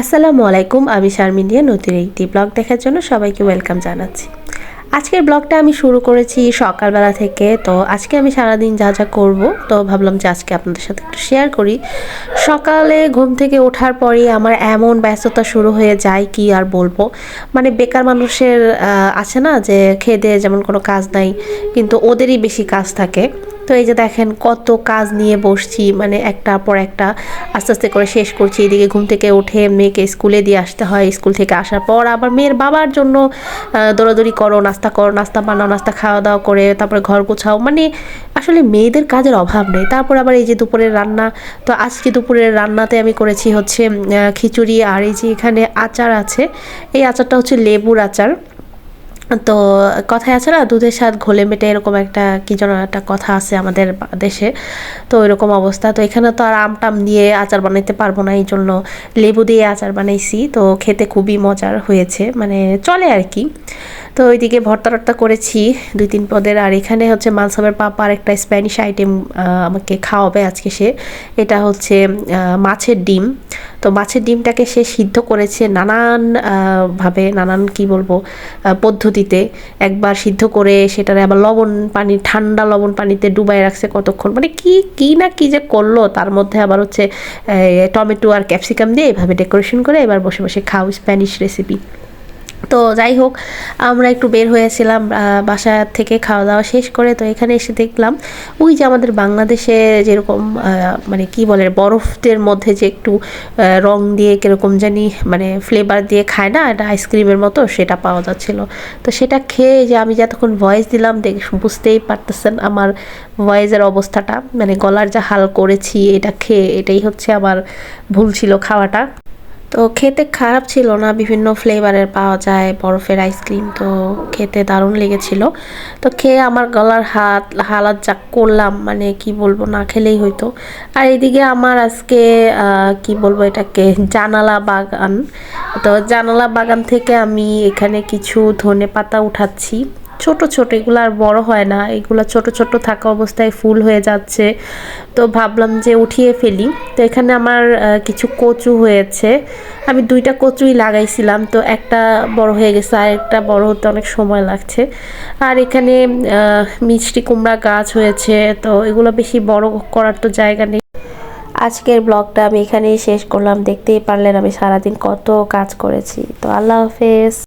আসসালামু আলাইকুম, আমি শারমিনিয়া নতুন একটি ব্লগ দেখার জন্য সবাইকে ওয়েলকাম জানাচ্ছি। আজকের ব্লগটা আমি শুরু করেছি সকালবেলা থেকে, তো আজকে আমি সারাদিন যা যা করব, তো ভাবলাম যে আজকে আপনাদের সাথে একটু শেয়ার করি। সকালে ঘুম থেকে ওঠার পরই আমার এমন ব্যস্ততা শুরু হয়ে যায়, কি আর বলব? মানে বেকার মানুষের আছে না যে খেয়ে যেমন কোনো কাজ নাই, কিন্তু ওদেরই বেশি কাজ থাকে। তো এই যে দেখেন কত কাজ নিয়ে বসছি মানে একটা পর একটা আস্তে আস্তে করে শেষ করছি। এদিকে ঘুম থেকে উঠে মেয়েকে স্কুলে দিয়ে আসতে হয়। স্কুল থেকে আসার পর আবার মেয়ের বাবার জন্য দৌড়াদৌড়ি করো, নাস্তা করো, নাস্তা বানাও, নাস্তা খাওয়া দাওয়া করে, তারপরে ঘর গোছাও। মানে আসলে মেয়েদের কাজের অভাব নেই। তারপর আবার এই যে দুপুরের রান্না, তো আজকে দুপুরের রান্নাতে আমি করেছি হচ্ছে খিচুড়ি। আর এই যে এখানে আচার আছে, এই আচারটা হচ্ছে লেবুর আচার। তো কথায় আছে না, দুধের স্বাদ ঘোলে মেটে এরকম একটা, কী যেন একটা কথা আছে আমাদের দেশে। তো এরকম অবস্থা। তো এখানে তো আর আম টাম দিয়ে আচার বানাইতে পারব না এই জন্য লেবু দিয়ে আচার বানাইছি। তো খেতে খুবই মজার হয়েছে মানে চলে আর কি। তো ওইদিকে ভর্তা টর্তা করেছি দুই তিন পদের। আর এখানে হচ্ছে মালসামের পাপার একটা স্প্যানিশ আইটেম আমাকে খাওয়াবে আজকে সে। এটা হচ্ছে মাছের ডিম। তো মাছের ডিমটাকে সে সিদ্ধ করেছে নানান ভাবে, নানান কি বলব পদ্ধতিতে। একবার সিদ্ধ করে সেটারে আবার লবণ পানি, ঠান্ডা লবণ পানিতে ডুবাই রাখছে কতক্ষণ। মানে কি কি না কি যে করল, তার মধ্যে আবার হচ্ছে টমেটো আর ক্যাপসিকাম দিয়ে এভাবে ডেকোরেশন করে এবার বসে বসে খাও স্প্যানিশ রেসিপি তো যাই হোক, আমরা একটু বের হয়েছিলাম বাসা থেকে খাওয়া দাওয়া শেষ করে তো এখানে এসে দেখলাম, ওই যে আমাদের বাংলাদেশে যেরকম মানে কি বলে, বরফদের মধ্যে যে একটু রং দিয়ে কীরকম জানি মানে ফ্লেভার দিয়ে খায় না এটা আইসক্রিমের মতো, সেটা পাওয়া যাচ্ছিল। তো সেটা খেয়ে যে আমি যতক্ষণ ভয়েস দিলাম, দেখ, বুঝতেই পারতেছেন আমার ভয়েসের অবস্থাটা মানে গলার যা হাল করেছি, এটা খেয়ে, এটাই হচ্ছে আমার ভুল ছিল খাওয়াটা। তো খেতে খারাপ ছিল না, বিভিন্ন ফ্লেভারের পাওয়া যায়, বরফের আইসক্রিম তো খেতে দারুণ লেগেছিল। তো খেয়ে আমার গলার হাত, হালাত যা করলাম মানে কি বলব, না খেলেই হইতো। আর এদিকে আমার আজকে কি বলব এটাকে, জানালা বাগান। তো জানালা বাগান থেকে আমি এখানে কিছু ধনে পাতা উঠাচ্ছি। ছোট ছোট, এগুলো আর বড় হয় না। এগুলো ছোট ছোট থাকা অবস্থায় ফুল হয়ে যাচ্ছে। তো ভাবলাম যে উঠিয়ে ফেলি। তো এখানে আমার কিছু কচু হয়েছে। আমি দুইটা কচুই লাগাইছিলাম। তো একটা বড় হয়ে গেছে, আর একটা বড় হতে অনেক সময় লাগছে। আর এখানে মিষ্টি কুমড়া গাছ হয়েছে। তো এগুলো বেশি বড় করার তো জায়গা নেই। আজকের ব্লগটা আমি এখানেই শেষ করলাম। দেখতেই পারলেন আমি সারাদিন কত কাজ করেছি। তো আল্লাহ হাফেজ।